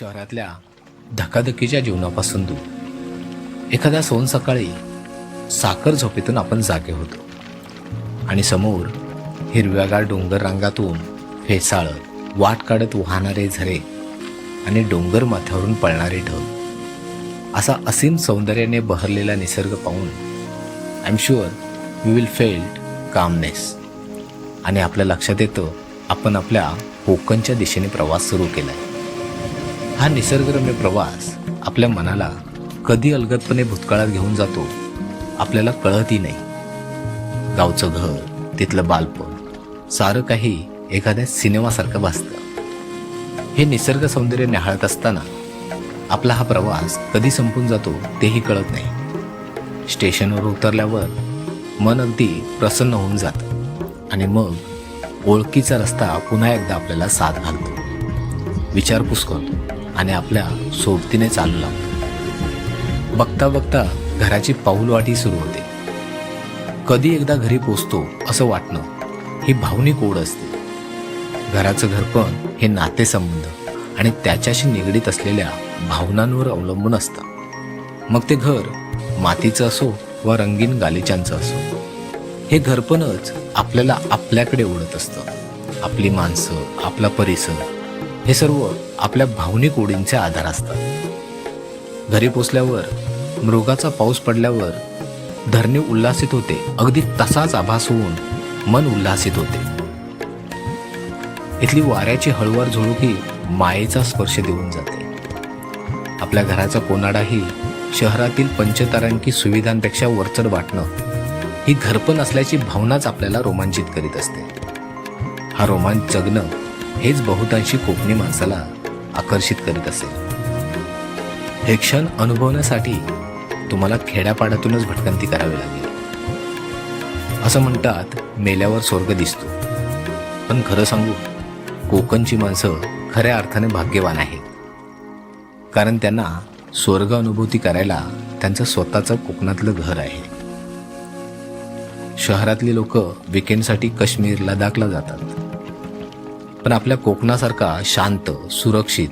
शहरातल्या धकाधकीच्या जीवनापासून दूर. एखाद्या सोन सकाळी साखर झोपेतून आपण जागे होतो. आणि समोर हिरव्यागार डोंगर रांगातून फेसाळत वाट काढत वाहणारे झरे आणि डोंगर माथ्यावरून पळणारे ढग. असा असीम सौंदर्याने बहरलेला निसर्ग पाहून I am sure we will felt calmness आणि आपल्या लक्षात येतं आपण आपल्या कोकणच्या दिशेने प्रवास सुरू केला आहे हा निसर्गरम्य प्रवास आपल्या मनाला कधी अलगदपणे भूतकाळात घेऊन जातो आपल्याला कळतही नाही. गावचं घर तिथलं बालपण सारं काही एखाद्या सिनेमासारखं भासतं. हे निसर्ग सौंदर्य निहाळत असताना आपला हा प्रवास कधी संपून जातो तेही कळत नाही. स्टेशनवर उतरल्यावर मन अगदी प्रसन्न होऊन जातं आणि मग ओळखीचा रस्ता पुन्हा एकदा आपल्याला साथ घालतो. विचारपूस करतो. आणि आपल्या सोबतीने चालू लागतो बघता बघता घराची पाऊलवाटी सुरू होते. कधी एकदा घरी पोचतो असं वाटणं ही भावनिक ओढ असते. घराचं घरपण हे नातेसंबंध आणि त्याच्याशी निगडीत असलेल्या भावनांवर अवलंबून असतं. मग ते घर मातीचं असो व रंगीन गालिचांचं असो हे घरपणच आपल्याला आपल्याकडे ओढत असतं. आपली माणसं आपला परिसर हे सर्व आपल्या भावनिक ओढींचे आधार असतात. घरी पोचल्यावर मृगाचा पाऊस पडल्यावर धरणे उल्हासित होते. अगदी तसाच आभास होऊन मन उल्हासित होते. इथली वाऱ्याची हळूवार झुळुकी मायेचा स्पर्श देऊन जाते. आपल्या घराचा कोनाडाही शहरातील पंचतारांकी सुविधांपेक्षा वरचढ वाटणं ही घरपण असल्याची भावनाच आपल्याला रोमांचित करीत असते. हा रोमांच जगणं हेच बहुतांशी कोकणी माणसाला आकर्षित करीत असेल हे क्षण अनुभवण्यासाठी तुम्हाला खेड्यापाड्यातूनच भटकंती करावी लागेल. असं म्हणतात मेल्यावर स्वर्ग दिसतो. पण खरं सांगू कोकणची माणसं खऱ्या अर्थाने भाग्यवान आहेत. कारण त्यांना स्वर्ग अनुभूती करायला त्यांचं स्वतःचं कोकणातलं घर आहे. शहरातली लोक विकेंडसाठी काश्मीर लडाखला जातात. पण आपल्या कोकणासारखा शांत सुरक्षित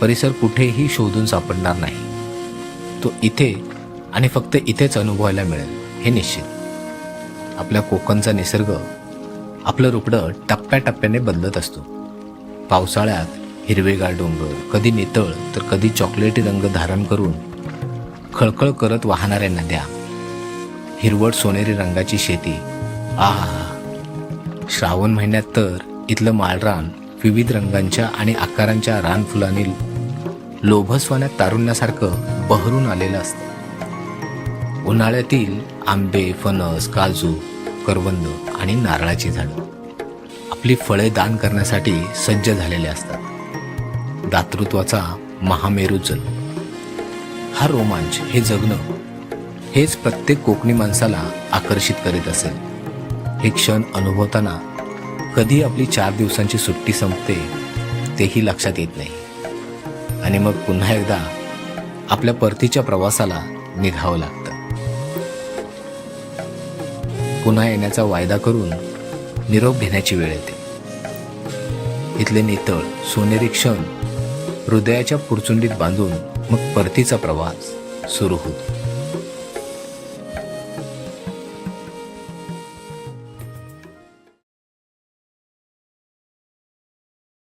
परिसर कुठेही शोधून सापडणार नाही. तो इथे आणि फक्त इथेच अनुभवायला मिळेल हे निश्चित. आपल्या कोकणचा निसर्ग आपलं रुपडं टप्प्याटप्प्याने बदलत असतो. पावसाळ्यात हिरवेगार डोंगर कधी नितळ तर कधी चॉकलेटी रंग धारण करून खळखळ करत वाहणाऱ्या नद्या हिरवट सोनेरी रंगाची शेती. आहा श्रावण महिन्यात तर इथलं माळरान विविध रंगांच्या आणि आकारांच्या रानफुलांनी लोभसवाण्यात तारुण्यासारखं बहरून आलेलं असतं. उन्हाळ्यातील आंबे फणस काजू करवंद आणि नारळाची झाडं. आपली फळे दान करण्यासाठी सज्ज झालेले असतात. दातृत्वाचा महामेरू जल हा रोमांच हे जगणं हेच प्रत्येक कोकणी माणसाला आकर्षित करीत असेल. हे क्षण अनुभवताना कधी आपली चार दिवसांची सुट्टी संपते तेही लक्षात येत नाही. आणि मग पुन्हा एकदा आपल्या परतीच्या प्रवासाला निघावं लागतं. पुन्हा येण्याचा वायदा करून निरोप घेण्याची वेळ येते. इथले नितळ सोनेरी क्षण हृदयाच्या पुरचुंडीत बांधून मग परतीचा प्रवास सुरू होतो.